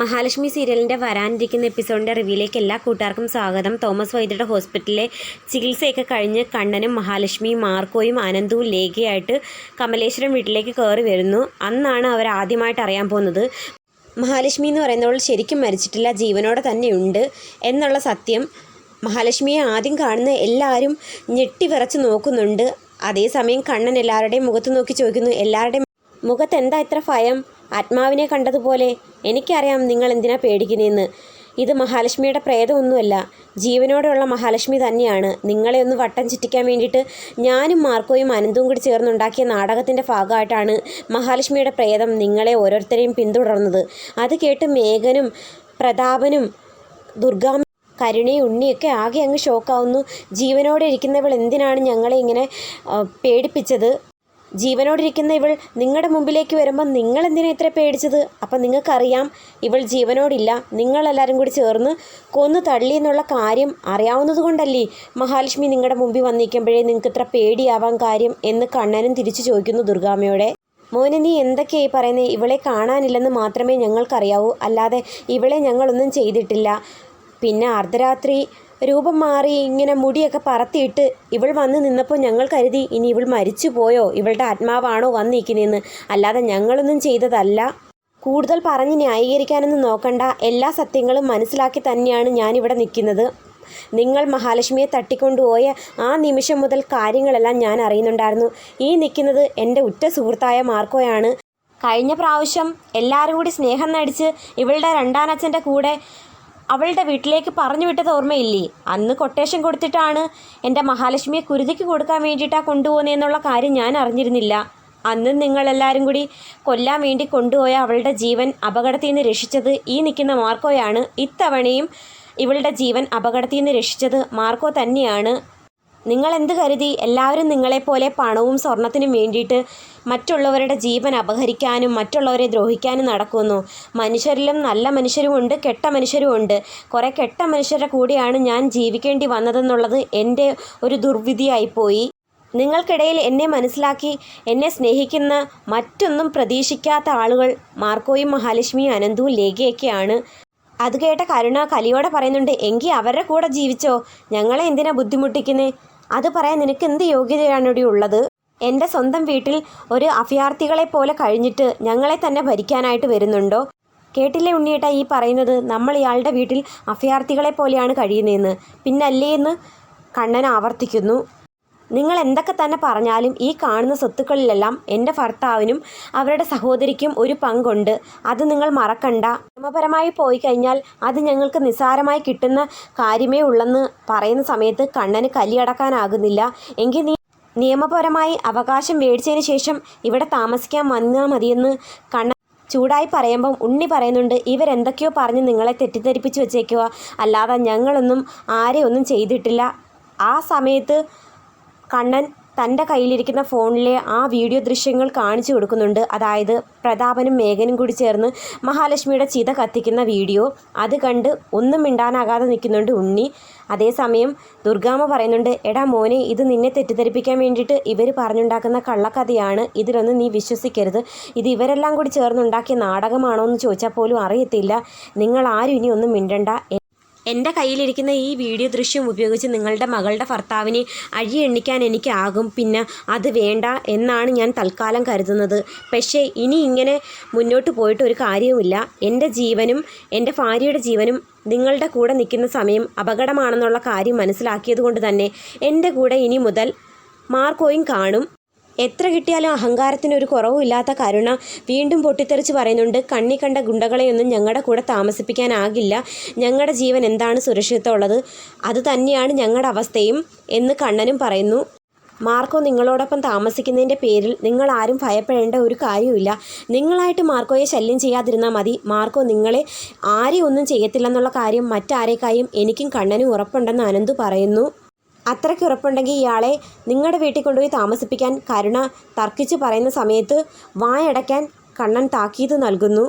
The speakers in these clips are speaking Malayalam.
മഹാലക്ഷ്മി സീരിയലിന്റെ വരാനിരിക്കുന്ന എപ്പിസോഡിന്റെ റിവ്യൂയിലേക്ക് എല്ലാ കൂട്ടുകാർക്കും സ്വാഗതം. തോമസ് വൈദ്യരുടെ ഹോസ്പിറ്റലിലെ ചികിത്സയൊക്കെ കഴിഞ്ഞ് കണ്ണനും മഹാലക്ഷ്മിയും മാർക്കോയും ആനന്ദവും ലേഖയായിട്ട് കമലേശ്വരം വീട്ടിലേക്ക് കയറി വരുന്നു. അന്നാണ് അവർ ആദ്യമായിട്ട് അറിയാൻ പോകുന്നത്. മഹാലക്ഷ്മി എന്ന് പറയുന്നവൾ ശരിക്കും മരിച്ചിട്ടില്ല ജീവനോടെ തന്നെയുണ്ട് എന്നുള്ള സത്യം മഹാലക്ഷ്മിയെ ആദ്യം കാണുന്ന എല്ലാവരും ഞെട്ടി വിറച്ച് നോക്കുന്നുണ്ട്. അതേസമയം കണ്ണൻ എല്ലാവരുടെയും മുഖത്ത് നോക്കി ചോദിക്കുന്നു എല്ലാവരുടെയും മുഖത്ത് എന്താ ഇത്ര ഭയം? ആത്മാവിനെ കണ്ടതുപോലെ എനിക്കറിയാം നിങ്ങൾ എന്തിനാ പേടിക്കുന്നതെന്ന് ഇത് മഹാലക്ഷ്മിയുടെ പ്രേതമൊന്നുമല്ല. ജീവനോടെയുള്ള മഹാലക്ഷ്മി തന്നെയാണ്. നിങ്ങളെ ഒന്ന് വട്ടം ചുറ്റിക്കാൻ വേണ്ടിയിട്ട് ഞാനും മാർക്കോയും അനന്തവും കൂടി ചേർന്നുണ്ടാക്കിയ നാടകത്തിന്റെ ഭാഗമായിട്ടാണ് മഹാലക്ഷ്മിയുടെ പ്രേതം നിങ്ങളെ ഓരോരുത്തരെയും പിന്തുടർന്നത്. അത് കേട്ട് മേഘനും പ്രതാപനും ദുർഗാ കരുണയും ഉണ്ണിയൊക്കെ ആകെ അങ്ങ് ഷോക്കാവുന്നു ജീവനോടെ ഇരിക്കുന്നവൾ എന്തിനാണ് ഞങ്ങളെ ഇങ്ങനെ പേടിപ്പിച്ചത്? ജീവനോടിരിക്കുന്ന ഇവൾ നിങ്ങളുടെ മുമ്പിലേക്ക് വരുമ്പോൾ നിങ്ങൾ എന്തിനാ ഇത്ര പേടിച്ചത്? അപ്പം നിങ്ങൾക്കറിയാം ഇവൾ ജീവനോടില്ല. നിങ്ങളെല്ലാവരും കൂടി ചേർന്ന് കൊന്നു തള്ളി എന്നുള്ള കാര്യം അറിയാവുന്നതുകൊണ്ടല്ലേ മഹാലക്ഷ്മി നിങ്ങളുടെ മുമ്പിൽ വന്നിരിക്കുമ്പോഴേ നിങ്ങൾക്ക് ഇത്ര പേടിയാവാൻ കാര്യം എന്ന് കണ്ണനും തിരിച്ചു ചോദിക്കുന്നു ദുർഗാമ്മയോടെ. മോനെ നീ എന്തൊക്കെയായി പറയുന്നത് ഇവളെ കാണാനില്ലെന്ന് മാത്രമേ ഞങ്ങൾക്കറിയാവൂ. അല്ലാതെ ഇവളെ ഞങ്ങളൊന്നും ചെയ്തിട്ടില്ല. പിന്നെ അർദ്ധരാത്രി രൂപം മാറി ഇങ്ങനെ മുടിയൊക്കെ പറത്തിയിട്ട് ഇവൾ വന്ന് നിന്നപ്പോൾ ഞങ്ങൾ കരുതി ഇനി ഇവൾ മരിച്ചു പോയോ? ഇവളുടെ ആത്മാവാണോ വന്നിരിക്കുന്നതെന്ന്. അല്ലാതെ ഞങ്ങളൊന്നും ചെയ്തതല്ല. കൂടുതൽ പറഞ്ഞ് ന്യായീകരിക്കാനൊന്നും നോക്കണ്ട. എല്ലാ സത്യങ്ങളും മനസ്സിലാക്കി തന്നെയാണ് ഞാനിവിടെ നിൽക്കുന്നത്. നിങ്ങൾ മഹാലക്ഷ്മിയെ തട്ടിക്കൊണ്ടുപോയ ആ നിമിഷം മുതൽ കാര്യങ്ങളെല്ലാം ഞാൻ അറിയുന്നുണ്ടായിരുന്നു. ഈ നിൽക്കുന്നത് എന്റെ ഉറ്റ സുഹൃത്തായ മാർക്കോയാണ്. കഴിഞ്ഞ പ്രാവശ്യം എല്ലാവരും കൂടി സ്നേഹം നടിച്ച് ഇവളുടെ രണ്ടാനച്ഛന്റെ കൂടെ അവളുടെ വീട്ടിലേക്ക് പറഞ്ഞു വിട്ടത് ഓർമ്മയില്ലേ? അന്ന് കൊട്ടേഷൻ കൊടുത്തിട്ടാണ് എന്റെ മഹാലക്ഷ്മിയെ കുരുതിക്ക് കൊടുക്കാൻ വേണ്ടിയിട്ടാണ് കൊണ്ടുപോകുന്നതെന്നുള്ള കാര്യം ഞാൻ അറിഞ്ഞിരുന്നില്ല. അന്ന് നിങ്ങളെല്ലാവരും കൂടി കൊല്ലാൻ വേണ്ടി കൊണ്ടുപോയ അവളുടെ ജീവൻ അപകടത്തിൽ നിന്ന് രക്ഷിച്ചത് ഈ നിൽക്കുന്ന മാർക്കോയാണ്. ഇത്തവണയും ഇവളുടെ ജീവൻ അപകടത്തിൽ നിന്ന് രക്ഷിച്ചത് മാർക്കോ തന്നെയാണ്. നിങ്ങൾ എന്ത് കരുതി? എല്ലാവരും നിങ്ങളെപ്പോലെ പണവും സ്വർണത്തിനും വേണ്ടിയിട്ട് മറ്റുള്ളവരുടെ ജീവൻ അപഹരിക്കാനും മറ്റുള്ളവരെ ദ്രോഹിക്കാനും നടക്കുന്നു. മനുഷ്യരിലും നല്ല മനുഷ്യരുമുണ്ട് കെട്ട മനുഷ്യരുമുണ്ട്. കുറേ കെട്ട മനുഷ്യരുടെ കൂടിയാണ് ഞാൻ ജീവിക്കേണ്ടി വന്നതെന്നുള്ളത് എന്റെ ഒരു ദുർവിധിയായിപ്പോയി. നിങ്ങൾക്കിടയിൽ എന്നെ മനസ്സിലാക്കി എന്നെ സ്നേഹിക്കുന്ന മറ്റൊന്നും പ്രതീക്ഷിക്കാത്ത ആളുകൾ മാർക്കോയും മഹാലക്ഷ്മിയും അനന്തവും ലേഖയൊക്കെയാണ്. അത് കേട്ട കരുണ കലിയോടെ പറയുന്നുണ്ട് എങ്കിൽ അവരുടെ കൂടെ ജീവിച്ചോ? ഞങ്ങളെ എന്തിനാ ബുദ്ധിമുട്ടിക്കുന്നേ? അത് പറയാൻ നിനക്ക് എന്ത് യോഗ്യതയാണ് ഇവിടെ ഉള്ളത്? എന്റെ സ്വന്തം വീട്ടിൽ ഒരു അഭയാർത്ഥികളെ പോലെ കഴിഞ്ഞിട്ട് ഞങ്ങളെ തന്നെ ഭരിക്കാനായിട്ട് വരുന്നുണ്ടോ? കേട്ടില്ലേ ഉണ്ണിയേട്ട ഈ പറയുന്നത്? നമ്മൾ ഇയാളുടെ വീട്ടിൽ അഭയാർത്ഥികളെ പോലെയാണ് കഴിയുന്നതെന്ന്. പിന്നല്ലേ എന്ന് കണ്ണൻ ആവർത്തിക്കുന്നു. നിങ്ങൾ എന്തൊക്കെ തന്നെ പറഞ്ഞാലും ഈ കാണുന്ന സ്വത്തുക്കളിലെല്ലാം എന്റെ ഭർത്താവിനും അവരുടെ സഹോദരിക്കും ഒരു പങ്കുണ്ട്. അത് നിങ്ങൾ മറക്കണ്ട. നിയമപരമായി പോയി കഴിഞ്ഞാൽ അത് ഞങ്ങൾക്ക് നിസ്സാരമായി കിട്ടുന്ന കാര്യമേ ഉള്ളെന്ന് പറയുന്ന സമയത്ത് കണ്ണന് കലിയടക്കാനാകുന്നില്ല എങ്കിൽ നീ നിയമപരമായി അവകാശം മേടിച്ചതിന് ശേഷം ഇവിടെ താമസിക്കാൻ വന്നാൽ മതിയെന്ന് കണ്ണ ചൂടായി പറയുമ്പം ഉണ്ണി പറയുന്നുണ്ട് ഇവരെന്തൊക്കെയോ പറഞ്ഞ് നിങ്ങളെ തെറ്റിദ്ധരിപ്പിച്ച് വെച്ചേക്കുക അല്ലാതെ ഞങ്ങളൊന്നും ആരെയൊന്നും ചെയ്തിട്ടില്ല. ആ സമയത്ത് കണ്ണൻ തന്റെ കയ്യിലിരിക്കുന്ന ഫോണിലെ ആ വീഡിയോ ദൃശ്യങ്ങൾ കാണിച്ചു കൊടുക്കുന്നുണ്ട്. അതായത് പ്രതാപനും മേഘനും കൂടി ചേർന്ന് മഹാലക്ഷ്മിയുടെ ചിത കത്തിക്കുന്ന വീഡിയോ. അത് കണ്ട് ഒന്നും മിണ്ടാനാകാതെ നിൽക്കുന്നുണ്ട് ഉണ്ണി. അതേസമയം ദുർഗാമ്മ പറയുന്നുണ്ട് എടാ മോനെ ഇത് നിന്നെ തെറ്റിദ്ധരിപ്പിക്കാൻ വേണ്ടിയിട്ട് ഇവർ പറഞ്ഞുണ്ടാക്കുന്ന കള്ളക്കഥയാണ്. ഇതിലൊന്നും നീ വിശ്വസിക്കരുത്. ഇത് ഇവരെല്ലാം കൂടി ചേർന്നുണ്ടാക്കിയ നാടകമാണോ എന്ന് ചോദിച്ചാൽ പോലും അറിയത്തില്ല. നിങ്ങൾ ആരും ഇനി ഒന്നും മിണ്ടണ്ട. എന്റെ കയ്യിലിരിക്കുന്ന ഈ വീഡിയോ ദൃശ്യം ഉപയോഗിച്ച് നിങ്ങളുടെ മകളുടെ ഭർത്താവിനെ അഴി എണ്ണിക്കാൻ എനിക്കാകും. പിന്നെ അത് വേണ്ട എന്നാണ് ഞാൻ തൽക്കാലം കരുതുന്നത്. പക്ഷേ ഇനി ഇങ്ങനെ മുന്നോട്ട് പോയിട്ട് ഒരു കാര്യവുമില്ല. എന്റെ ജീവനും എന്റെ ഭാര്യയുടെ ജീവനും നിങ്ങളുടെ കൂടെ നിൽക്കുന്ന സമയം അപകടമാണെന്നുള്ള കാര്യം മനസ്സിലാക്കിയത് കൊണ്ട് തന്നെ എന്റെ കൂടെ ഇനി മുതൽ മാർക്കോയും കാണും. എത്ര കിട്ടിയാലും അഹങ്കാരത്തിന് ഒരു കുറവുമില്ലാത്ത കരുണ വീണ്ടും പൊട്ടിത്തെറിച്ച് പറയുന്നുണ്ട് കണ്ണി കണ്ട ഗുണ്ടകളെയൊന്നും ഞങ്ങളുടെ കൂടെ താമസിപ്പിക്കാനാകില്ല. ഞങ്ങളുടെ ജീവൻ എന്താണ് സുരക്ഷിതമുള്ളത് അത് തന്നെയാണ് ഞങ്ങളുടെ അവസ്ഥയും എന്ന് കണ്ണനും പറയുന്നു. മാർക്കോ നിങ്ങളോടൊപ്പം താമസിക്കുന്നതിന്റെ പേരിൽ നിങ്ങൾ ആരും ഭയപ്പെടേണ്ട ഒരു കാര്യമില്ല നിങ്ങളായിട്ട് മാർക്കോയെ ശല്യം ചെയ്യാതിരുന്നാൽ മതി. മാർക്കോ നിങ്ങളെ ആരെയും ഒന്നും ചെയ്യത്തില്ലെന്നുള്ള കാര്യം മറ്റാരേക്കായും എനിക്കും കണ്ണനും ഉറപ്പുണ്ടെന്ന് അനന്തു പറയുന്നു. അത്രയ്ക്ക് ഉറപ്പുണ്ടെങ്കിൽ ഇയാളെ നിങ്ങളുടെ വീട്ടിൽ കൊണ്ടുപോയി താമസിപ്പിക്കാൻ കരുണ തർക്കിച്ച് പറയുന്ന സമയത്ത് വായടയ്ക്കാൻ കണ്ണൻ താക്കീത് നൽകുന്നു.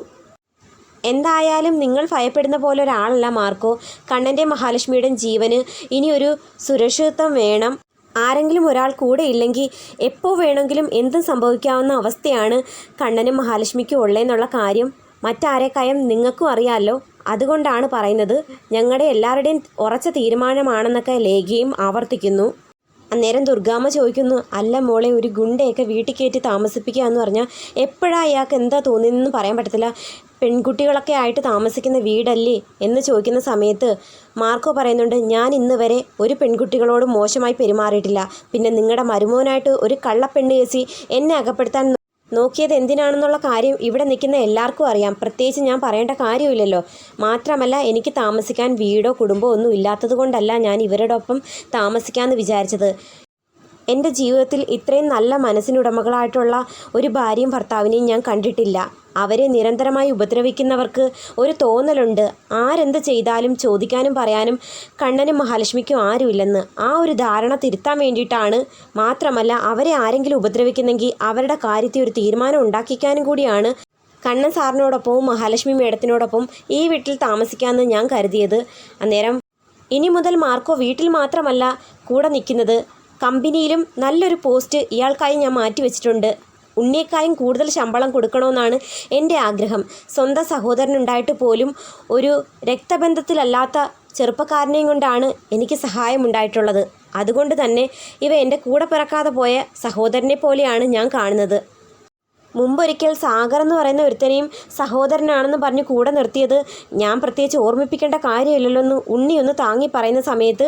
എന്തായാലും നിങ്ങൾ ഭയപ്പെടുന്ന പോലെ ഒരാളല്ല മാർക്കോ. കണ്ണന്റെ മഹാലക്ഷ്മിയുടെ ജീവന് ഇനിയൊരു സുരക്ഷിതത്വം വേണം. ആരെങ്കിലും ഒരാൾ കൂടെ ഇല്ലെങ്കിൽ എപ്പോൾ വേണമെങ്കിലും എന്തും സംഭവിക്കാവുന്ന അവസ്ഥയാണ് കണ്ണനും മഹാലക്ഷ്മിക്കും ഉള്ളതെന്നുള്ള കാര്യം മറ്റാരേക്കായും നിങ്ങൾക്കും അറിയാമല്ലോ അതുകൊണ്ടാണ് പറയുന്നത് ഞങ്ങളുടെ എല്ലാവരുടെയും ഉറച്ച തീരുമാനമാണെന്നൊക്കെ ലേഖയും ആവർത്തിക്കുന്നു. അന്നേരം ദുർഗാമ്മ ചോദിക്കുന്നു അല്ല മോളെ ഒരു ഗുണ്ടയൊക്കെ വീട്ടിൽ കയറ്റി താമസിപ്പിക്കുക എന്ന് പറഞ്ഞാൽ എപ്പോഴാണ് അയാൾക്ക് എന്താ തോന്നിയെന്ന് പറയാൻ പറ്റത്തില്ല? പെൺകുട്ടികളൊക്കെ ആയിട്ട് താമസിക്കുന്ന വീടല്ലേ? എന്ന് ചോദിക്കുന്ന സമയത്ത് മാർക്കോ പറയുന്നുണ്ട് ഞാൻ ഇന്ന് വരെ ഒരു പെൺകുട്ടികളോട് മോശമായി പെരുമാറിയിട്ടില്ല. പിന്നെ നിങ്ങളുടെ മരുമോനായിട്ട് ഒരു കള്ളപ്പെണ്ണ് കേസി എന്നെ അകപ്പെടുത്താൻ നോക്കിയത് എന്തിനാണെന്നുള്ള കാര്യം ഇവിടെ നിൽക്കുന്ന എല്ലാവർക്കും അറിയാം. പ്രത്യേകിച്ച് ഞാൻ പറയേണ്ട കാര്യമില്ലല്ലോ. മാത്രമല്ല എനിക്ക് താമസിക്കാൻ വീടോ കുടുംബമോ ഒന്നും ഇല്ലാത്തതുകൊണ്ടല്ല ഞാൻ ഇവരോടൊപ്പം താമസിക്കാമെന്ന് വിചാരിച്ചത്. എന്റെ ജീവിതത്തിൽ ഇത്രയും നല്ല മനസ്സിനുടമകളായിട്ടുള്ള ഒരു ഭാര്യയും ഭർത്താവിനെയും ഞാൻ കണ്ടിട്ടില്ല. അവരെ നിരന്തരമായി ഉപദ്രവിക്കുന്നവർക്ക് ഒരു തോന്നലുണ്ട്. ആരെന്ത് ചെയ്താലും ചോദിക്കാനും പറയാനും കണ്ണനും മഹാലക്ഷ്മിക്കും ആരുമില്ലെന്ന്. ആ ഒരു ധാരണ തിരുത്താൻ വേണ്ടിയിട്ടാണ് മാത്രമല്ല അവരെ ആരെങ്കിലും ഉപദ്രവിക്കുന്നെങ്കിൽ അവരുടെ കാര്യത്തിൽ ഒരു തീരുമാനം ഉണ്ടാക്കിക്കാനും കൂടിയാണ് കണ്ണൻ സാറിനോടൊപ്പവും മഹാലക്ഷ്മി മേഡത്തിനോടൊപ്പം ഈ വീട്ടിൽ താമസിക്കാമെന്ന് ഞാൻ കരുതിയത്. അന്നേരം ഇനി മുതൽ മാർക്കോ വീട്ടിൽ മാത്രമല്ല കൂടെ നിൽക്കുന്നത്. കമ്പനിയിലും നല്ലൊരു പോസ്റ്റ് ഇയാൾക്കായി ഞാൻ മാറ്റിവെച്ചിട്ടുണ്ട്. ഉണ്ണിയേക്കായും കൂടുതൽ ശമ്പളം കൊടുക്കണമെന്നാണ് എന്റെ ആഗ്രഹം. സ്വന്തം സഹോദരനുണ്ടായിട്ട് പോലും ഒരു രക്തബന്ധത്തിലല്ലാത്ത ചെറുപ്പക്കാരനെയും കൊണ്ടാണ് എനിക്ക് സഹായമുണ്ടായിട്ടുള്ളത് അതുകൊണ്ട് തന്നെ ഇവ എന്റെ കൂടെ പിറക്കാതെ പോയ സഹോദരനെ പോലെയാണ് ഞാൻ കാണുന്നത്. മുമ്പൊരിക്കൽ സാഗർ എന്ന് പറയുന്ന ഒരുത്തനെയും സഹോദരനാണെന്ന് പറഞ്ഞ് കൂടെ നിർത്തിയത് ഞാൻ പ്രത്യേകിച്ച് ഓർമ്മിപ്പിക്കേണ്ട കാര്യമില്ലല്ലോ എന്ന് ഉണ്ണി ഒന്ന് താങ്ങി പറയുന്ന സമയത്ത്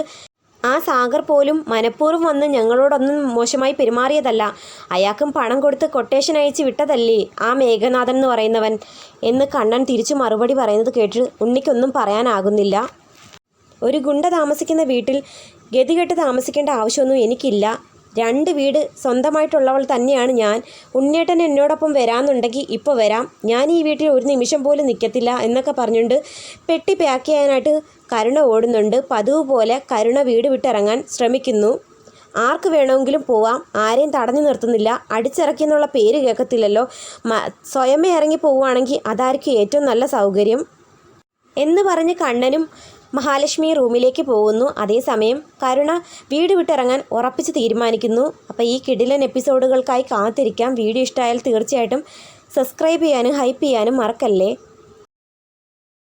ആ സാഗർ പോലും മനഃപൂർവം വന്ന് ഞങ്ങളോടൊന്നും മോശമായി പെരുമാറിയതല്ല. അയാൾക്കും പണം കൊടുത്ത് കൊട്ടേഷൻ അയച്ച് വിട്ടതല്ലേ ആ മേഘനാഥൻ എന്ന് പറയുന്നവൻ. എന്ന് കണ്ണൻ തിരിച്ചു മറുപടി പറയുന്നത് കേട്ട് ഉണ്ണിക്കൊന്നും പറയാനാകുന്നില്ല. ഒരു ഗുണ്ട താമസിക്കുന്ന വീട്ടിൽ ഗതികെട്ട് താമസിക്കേണ്ട ആവശ്യമൊന്നും എനിക്കില്ല. രണ്ട് വീട് സ്വന്തമായിട്ടുള്ളവൾ തന്നെയാണ് ഞാൻ. ഉണ്ണിയേട്ടൻ എന്നോടൊപ്പം വരാമെന്നുണ്ടെങ്കിൽ ഇപ്പോൾ വരാം. ഞാൻ ഈ വീട്ടിൽ ഒരു നിമിഷം പോലും നിൽക്കത്തില്ല എന്നൊക്കെ പറഞ്ഞുകൊണ്ട് പെട്ടി പാക്ക് ചെയ്യാനായിട്ട് കരുണ ഓടുന്നുണ്ട്. പതിവ് പോലെ കരുണ വീട് വിട്ടിറങ്ങാൻ ശ്രമിക്കുന്നു. ആർക്ക് വേണമെങ്കിലും പോവാം. ആരെയും തടഞ്ഞു നിർത്തുന്നില്ല. അടിച്ചിറക്കി എന്നുള്ള പേര് കേൾക്കത്തില്ലല്ലോ. സ്വയമേ ഇറങ്ങി പോവുകയാണെങ്കിൽ അതായിരിക്കും ഏറ്റവും നല്ല സൗകര്യം. എന്ന് പറഞ്ഞ് കണ്ണനും മഹാലക്ഷ്മി റൂമിലേക്ക് പോകുന്നു. അതേസമയം കരുണ വീട് വിട്ടിറങ്ങാൻ ഉറപ്പിച്ച് തീരുമാനിക്കുന്നു. അപ്പോൾ ഈ കിടിലൻ എപ്പിസോഡുകൾക്കായി കാത്തിരിക്കാം. വീഡിയോ ഇഷ്ടമായാൽ തീർച്ചയായിട്ടും സബ്സ്ക്രൈബ് ചെയ്യാനും ഹൈപ്പ് ചെയ്യാനും മറക്കല്ലേ?